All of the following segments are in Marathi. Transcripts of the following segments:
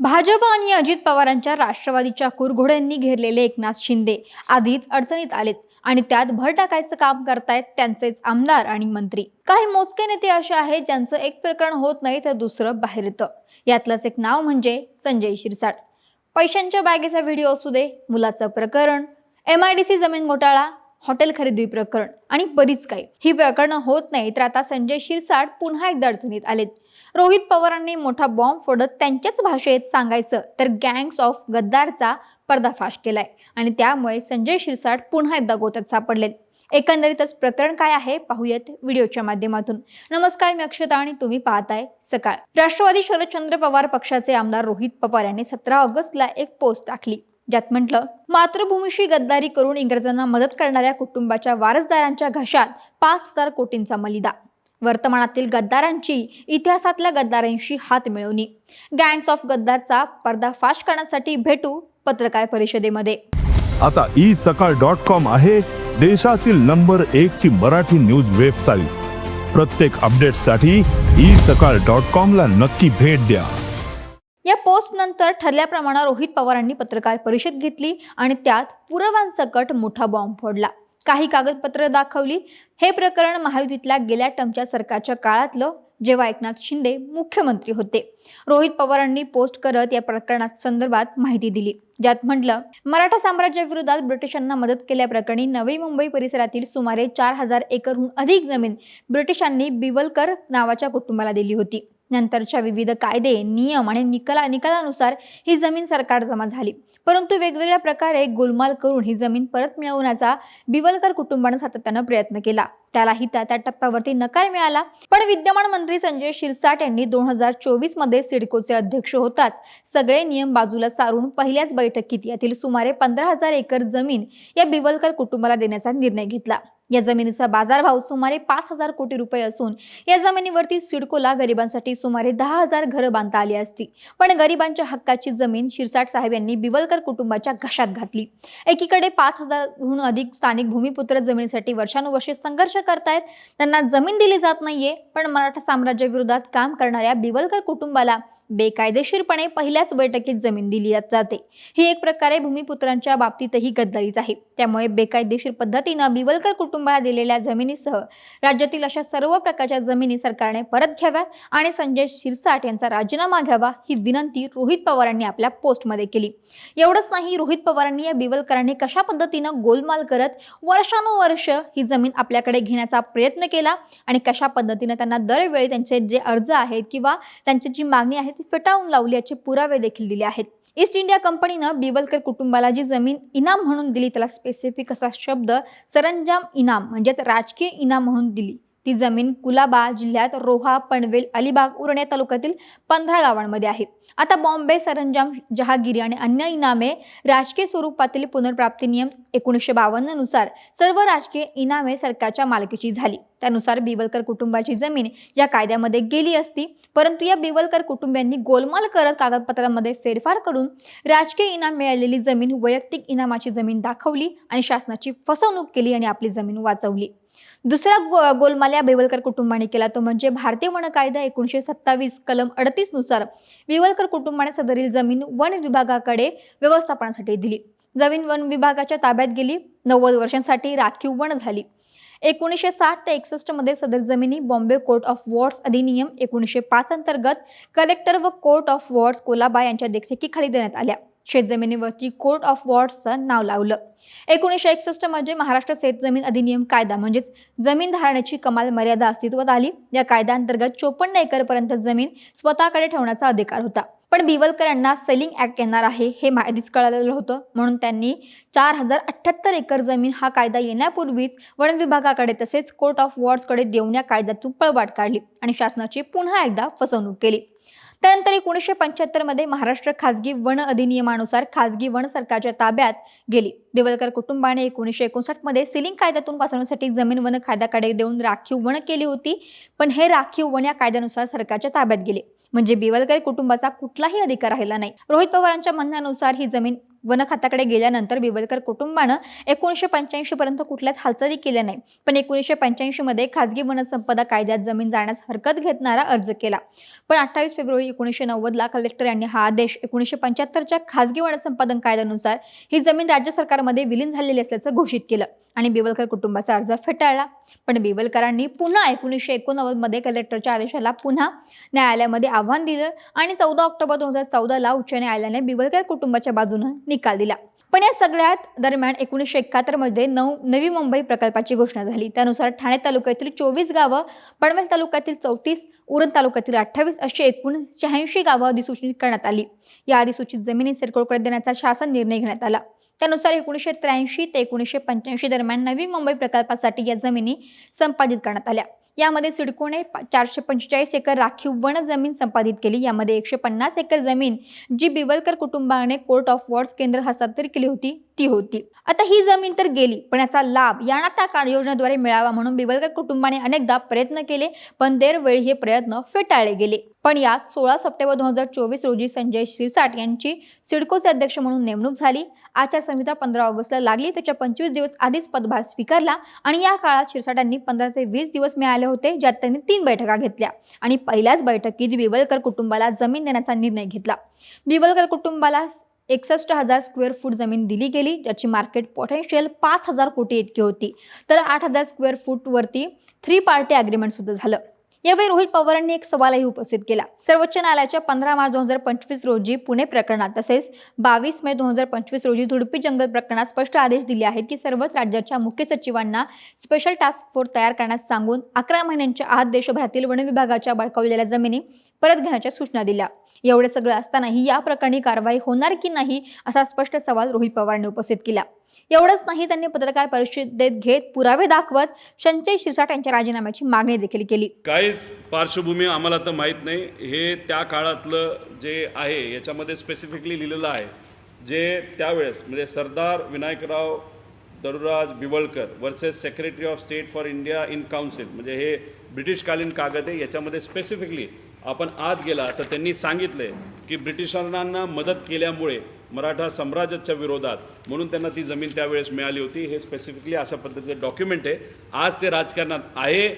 भाजप आणि अजित पवारांच्या राष्ट्रवादीच्या कुरघोड्यांनी घेरलेले एकनाथ शिंदे आधीच अडचणीत आलेत आणि त्यात भर टाकायचं काम करतायत त्यांचेच आमदार आणि मंत्री. काही मोजके नेते असे आहेत ज्यांचं एक प्रकरण होत नाही तर दुसरं बाहेर येतं. यातलंच एक नाव म्हणजे संजय शिरसाट. पैशांच्या बॅगेचा व्हिडिओ असू दे मुलाचं प्रकरण एम आय डी सी जमीन घोटाळा हॉटेल खरेदी प्रकरण आणि बरीच काही. ही प्रकरणं होत नाही तर आता संजय शिरसाट पुन्हा एकदा अडचणीत आलेत. रोहित पवारांनी मोठा बॉम्ब फोडत त्यांच्याच भाषेत सांगायचं तर गँग्स ऑफ गद्दारचा पर्दाफाश केलाय. आणि त्यामुळे संजय शिरसाट पुन्हा एकदा गोत्यात सापडले एकंदरीतच प्रकरण काय आहे पाहूयात व्हिडिओच्या माध्यमातून. नमस्कार मी अक्षता आणि तुम्ही पाहताय सकाळ. राष्ट्रवादी शरदचंद्र पवार पक्षाचे आमदार रोहित पवार यांनी सतरा ऑगस्टला एक पोस्ट टाकली. ज्यात म्हटलं मातृभूमीशी गद्दारी करून इंग्रजांना मदत करणाऱ्या कुटुंबाच्या वारसदारांच्या घशात पाच हजार कोटींचा मलिदा. वर्तमानातील गद्दारांची इतिहासातल्या गद्दारांशी हात मिळवणी गँग्स ऑफ गद्दारचा पर्दाफाश करण्यासाठी भेटू पत्रकार परिषदेमध्ये. आता ई सकाळ डॉट कॉम आहे देशातील नंबर एक ची मराठी न्यूज वेबसाईट प्रत्येक अपडेटसाठी ई सकाळ डॉट कॉम ला नक्की भेट द्या. या पोस्ट नंतर ठरल्याप्रमाणे रोहित पवारांनी पत्रकार परिषद घेतली आणि त्यात पुरावांसकट मोठा बॉम्ब फोडला. काही कागदपत्र दाखवली. हे प्रकरण महायुतीतल्या गेल्या टर्मच्या सरकारच्या काळातलं जेव्हा एकनाथ शिंदे मुख्यमंत्री होते. रोहित पवारांनी पोस्ट करत या प्रकरणात संदर्भात माहिती दिली. ज्यात म्हटलं मराठा साम्राज्याविरोधात ब्रिटिशांना मदत केल्याप्रकरणी नवी मुंबई परिसरातील सुमारे चार हजार एकरहून अधिक जमीन ब्रिटिशांनी बिवलकर नावाच्या कुटुंबाला दिली होती. नंतरच्या विविध कायदे नियम आणि निकला निकालानुसार ही जमीन सरकार जमा झाली. परंतु वेगवेगळ्या प्रकारे गोलमाल करून ही जमीन परत मिळवण्याचा बिवलकर कुटुंबाने सातत्यानं प्रयत्न केला. त्यालाही त्या त्या टप्प्यावरती नकार मिळाला. पण विद्यमान मंत्री संजय शिरसाट यांनी दोन हजार चोवीसमध्ये सिडकोचे अध्यक्ष होताच सगळे नियम बाजूला सारून पहिल्याच बैठकीत यातील सुमारे पंधरा हजार एकर जमीन या बिवलकर कुटुंबाला देण्याचा निर्णय घेतला. या जमिनीचा बाजारभाव सुमारे पाच हजार कोटी रुपये असून या जमिनीवरती सिडकोला गरिबांसाठी सुमारे दहा हजार घरं बांधता आली असती. पण गरिबांच्या हक्काची जमीन शिरसाट साहेब यांनी बिवलकर कुटुंबाच्या घशात घातली. एकीकडे पाच हजारहून अधिक स्थानिक भूमिपुत्र जमिनीसाठी वर्षानुवर्षे संघर्ष करतायत. त्यांना जमीन दिली जात नाहीये पण मराठा साम्राज्याविरोधात काम करणाऱ्या बिवलकर कुटुंबाला बेकायदेशीरपणे पहिल्याच बैठकीत जमीन दिली जाते ही एक प्रकारे भूमिपुत्रांच्या बाबतीतही गद्दारीच आहे. त्यामुळे बेकायदेशीर पद्धतीनं बिवलकर कुटुंबाला दिलेल्या जमिनीसह राज्यातील अशा सर्व प्रकारच्या जमिनी सरकारने परत घ्याव्या आणि संजय शिरसाट यांचा राजीनामा घ्यावा ही विनंती रोहित पवारांनी आपल्या पोस्टमध्ये केली. एवढंच नाही रोहित पवारांनी या बिवलकरांनी कशा पद्धतीनं गोलमाल करत वर्षानुवर्ष ही जमीन आपल्याकडे घेण्याचा प्रयत्न केला आणि कशा पद्धतीनं त्यांना दरवेळी त्यांचे जे अर्ज आहेत किंवा त्यांची जी मागणी आहे ती फेटाळून लावल्याचे पुरावे देखील दिले आहेत. ईस्ट इंडिया कंपनीनं बिवलकर कुटुंबाला जी जमीन इनाम म्हणून दिली त्याला स्पेसिफिक असा शब्द सरंजाम इनाम म्हणजेच राजकीय इनाम म्हणून दिली. ती जमीन कुलाबा जिल्ह्यात रोहा पनवेल अलिबाग उरणे तालुक्यातील पंधरा गावांमध्ये आहे. आता बॉम्बे सरंजाम जहागिरी आणि अन्य इनामे राजकीय स्वरूपातील पुनर्प्राप्ती नियम एकोणीसशे बावन्ननुसार सर्व राजकीय इनामे सरकारच्या मालकीची झाली. त्यानुसार बिवलकर कुटुंबाची जमीन या कायद्यामध्ये गेली असती परंतु या बिवलकर कुटुंबियांनी गोलमाल करत कागदपत्रांमध्ये फेरफार करून राजकीय इनाम मिळालेली जमीन वैयक्तिक इनामाची जमीन दाखवली आणि शासनाची फसवणूक केली आणि आपली जमीन वाचवली. दुसरा गो गोलमाल या बिवलकर कुटुंबाने केला. तो म्हणजे भारतीय वन कायदा एकोणीसशे सत्तावीस कलम अडतीसनुसार बेवलकर कुटुंबाने सदरील जमीन वन विभागाकडे व्यवस्थापनासाठी दिली. जमीन वन विभागाच्या ताब्यात गेली. नव्वद वर्षांसाठी राखीव वन झाली. एकोणीसशे साठ ते एकसष्टमध्ये सदर जमिनी बॉम्बे कोर्ट ऑफ वॉर्ड्स अधिनियम एकोणीसशे पाच अंतर्गत कलेक्टर व कोर्ट ऑफ वॉर्ड्स कोलाबा यांच्या देखरेखीखाली देण्यात आल्या. शेतजमिनीवरती कोर्ट ऑफ वॉर्ड्सचं नाव लावलं. एकोणीसशे एकसष्टमध्ये महाराष्ट्र शेतजमीन अधिनियम कायदा म्हणजेच जमीन धारण्याची कमाल मर्यादा अस्तित्वात आली. या कायद्याअंतर्गत चोपन्न एकरपर्यंत जमीन स्वतःकडे ठेवण्याचा अधिकार होता. पण बिवलकर यांना सेलिंग ऍक्ट येणार आहे हे आधीच कळालेलं होतं. म्हणून त्यांनी चार हजार अठ्ठ्याहत्तर एकर जमीन हा कायदा येण्यापूर्वीच वन विभागाकडे तसेच कोर्ट ऑफ वॉर्ड्सकडे देऊन या कायद्यातून पळवाट काढली आणि शासनाची पुन्हा एकदा फसवणूक केली. त्यानंतर एकोणीसशे पंच्याहत्तरमध्ये महाराष्ट्र खासगी वन अधिनियमानुसार खासगी वन सरकारच्या ताब्यात गेली. दिवलकर कुटुंबाने एकोणीसशे एकोणसाठमध्ये सिलिंग कायद्यातून वाचवण्यासाठी जमीन वन कायद्याकडे देऊन राखीव वन केली होती पण हे राखीव वन या कायद्यानुसार सरकारच्या ताब्यात गेले. म्हणजे बिवलकर कुटुंबाचा कुठलाही अधिकार राहिला नाही. रोहित पवारांच्या म्हणण्यानुसार ही जमीन वन खात्याकडे गेल्यानंतर बिवलकर कुटुंबानं एकोणीसशे पंच्याऐंशी पर्यंत कुठल्याच हालचाली केल्या नाही पण एकोणीसशे पंच्याऐंशी मध्ये खाजगी वनसंपदा कायद्यात जमीन जाण्यास हरकत घेतणारा अर्ज केला. पण अठ्ठावीस फेब्रुवारी एकोणीसशे नव्वदला कलेक्टर यांनी हा आदेश एकोणीसशे पंच्याहत्तरच्या खाजगी वनसंपादन कायद्यानुसार ही जमीन राज्य सरकारमध्ये विलीन झालेली असल्याचं घोषित केलं आणि बिवलकर कुटुंबाचा अर्ज फेटाळला. पण बिवलकरांनी पुन्हा एकोणीसशे एकोणनव्वदमध्ये कलेक्टरच्या आदेशाला पुन्हा न्यायालयामध्ये आव्हान दिलं आणि चौदा ऑक्टोबर दोन हजार चौदाला उच्च न्यायालयाने बिवलकर कुटुंबाच्या बाजूनं निकाल दिला. पण या सगळ्यात दरम्यान एकोणीसशे एकाहत्तरमध्ये नऊ नवी मुंबई प्रकल्पाची घोषणा झाली. त्यानुसार ठाणे तालुक्यातील चोवीस गावं पनवेल तालुक्यातील चौतीस उरण तालुक्यातील अठ्ठावीस अशी एकूण शहाऐंशी गावं अधिसूचित करण्यात आली. या अधिसूचित जमिनी सिरकोळकडे देण्याचा शासन निर्णय घेण्यात आला. त्यानुसार एकोणीसशे त्र्याऐंशी ते एकोणीसशे पंच्याऐंशी दरम्यान नवी मुंबई प्रकल्पासाठी या जमिनी संपादित करण्यात आल्या. यामध्ये सिडकोने चारशे पंचेचाळीस एकर राखीव वन जमीन संपादित केली. यामध्ये एकशे पन्नास एकर जमीन जी बिवलकर कुटुंबाने कोर्ट ऑफ वॉर्ड्स केंद्र हस्तांतरित केली होती. ती होती. आता ही जमीन तर गेली पण याचा लाभ यांना त्या कार्ड योजनेद्वारे मिळावा म्हणून बिवलकर कुटुंबाने अनेकदा प्रयत्न केले पण दरवेळी हे प्रयत्न फेटाळले गेले. पण यात सोळा सप्टेंबर दोन हजार चोवीस रोजी संजय शिरसाट यांची सिडकोचे अध्यक्ष म्हणून नेमणूक झाली. आचारसंहिता पंधरा ऑगस्टला लागली त्याच्या पंचवीस दिवस आधीच पदभार स्वीकारला आणि या काळात शिरसाटांनी पंधरा ते वीस दिवस मिळाले होते ज्यात त्यांनी तीन बैठका घेतल्या आणि पहिल्याच बैठकीत बिवलकर कुटुंबाला जमीन देण्याचा निर्णय घेतला. बिवलकर कुटुंबाला एकसष्ट हजार स्क्वेअर फूट जमीन दिली गेली ज्याची मार्केट पोटेन्शियल पाच हजार कोटी इतकी होती. तर आठ हजार स्क्वेअर फूटवरती थ्री पार्टी अग्रीमेंट सुद्धा झालं. यावेळी रोहित पवारांनी एक सवालही उपस्थित केला. सर्वोच्च न्यायालयाच्या पंधरा मार्च दोन हजार पंचवीस रोजी पुणे प्रकरणात तसेच बावीस मे दोन हजार पंचवीस रोजी झुडपी जंगल प्रकरणात स्पष्ट आदेश दिले आहेत की सर्वच राज्याच्या मुख्य सचिवांना स्पेशल टास्क फोर्स तयार करण्यास सांगून अकरा महिन्यांच्या आत देशभरातील वन विभागाच्या बळकावलेल्या जमिनी परत घेण्याच्या सूचना दिल्या. एवढे सगळं असतानाही या प्रकरणी कारवाई होणार की नाही असा स्पष्ट सवाल रोहित पवारांनी उपस्थित केला. एवढंच नाही त्यांनी पत्रकार परिषदेत घेत पुरावे दाखवत संजय शिरसाट यांच्या राजीनाम्याची मागणी देखील केली. काहीच पार्श्वभूमी आम्हाला तर माहीत नाही. हे त्या काळातलं जे आहे याच्यामध्ये स्पेसिफिकली लिहिलेलं आहे जे त्यावेळेस म्हणजे सरदार Vinayakrao Daruraj Biwalkar versus secretary of state for India in council म्हणजे हे ब्रिटिशकालीन कागद आहे याच्यामध्ये स्पेसिफिकली आपण आत गेला तर त्यांनी सांगितलं की ब्रिटिशांना मदत केल्यामुळे मराठा साम्राज्याच्या विरोधात. म्हणून त्यांना ती जमीन त्यावेळेस मिळाली होती. हे स्पेसिफिकली अशा पद्धतीचं डॉक्युमेंट आहे. आज ते राजकारणात आहे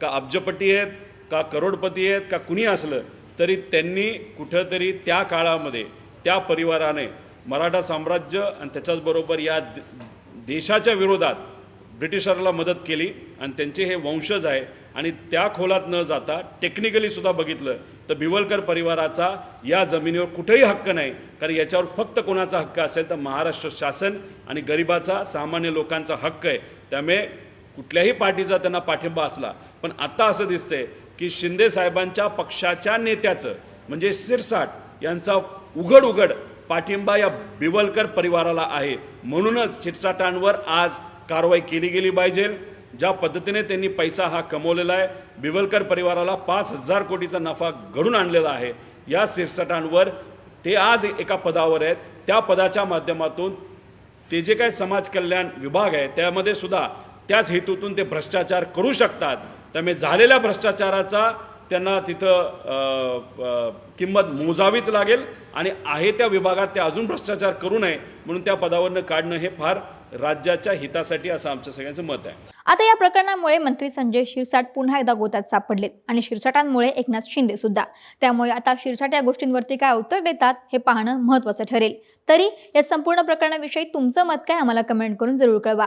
का अब्जपटी आहेत का करोडपती आहेत का कुणी असलं तरी त्यांनी कुठंतरी त्या काळामध्ये त्या परिवाराने मराठा साम्राज्य आणि त्याच्याचबरोबर या देशाच्या विरोधात ब्रिटिशरला मदत केली. आणि त्यांचे हे वंशज आहे आणि त्या खोलात न जाता टेक्निकली सुद्धा बघितलं तर भिवलकर परिवाराचा या जमिनीवर कुठेही हक्क नाही. कारण याच्यावर फक्त कोणाचा हक्क असेल तर महाराष्ट्र शासन आणि गरिबाचा सामान्य लोकांचा हक्क आहे. त्यामुळे कुठल्याही पार्टीचा त्यांना पाठिंबा असला. पण आता असं दिसतंय की शिंदे साहेबांच्या पक्षाच्या नेत्याचं म्हणजे सिरसाट यांचा उघड उघड पाठिंबा या बिवलकर परिवाराला आहे. म्हणूनच शिरसाटांवर आज कारवाई केली गेली पाहिजे. ज्या पद्धतीने त्यांनी पैसा हा कमवलेला आहे बिवलकर परिवाराला पाच हजार कोटीचा नफा घडून आणलेला आहे. या शिरसाटांवर ते आज एका पदावर आहेत. त्या पदाच्या माध्यमातून ते जे काही समाज कल्याण विभाग आहे त्यामध्ये सुद्धा त्याच हेतूतून ते भ्रष्टाचार करू शकतात. त्यामुळे झालेल्या भ्रष्टाचाराचा त्यांना तिथं किंमत मोजावीच लागेल आणि आहे त्या विभागात ते अजून भ्रष्टाचार करू नये म्हणून त्या पदावरनं काढणं हे फार राज्याच्या हितासाठी असं आमचं सगळ्यांचं मत आहे. आता या प्रकरणामुळे मंत्री संजय शिरसाट पुन्हा एकदा गोत्यात सापडलेत आणि शिरसाटांमुळे एकनाथ शिंदे सुद्धा. त्यामुळे आता शिरसाट या गोष्टींवरती काय उत्तर देतात हे पाहणं महत्वाचं ठरेल. तरी या संपूर्ण प्रकरणाविषयी तुमचं मत काय? आम्हाला कमेंट करून जरूर कळवा.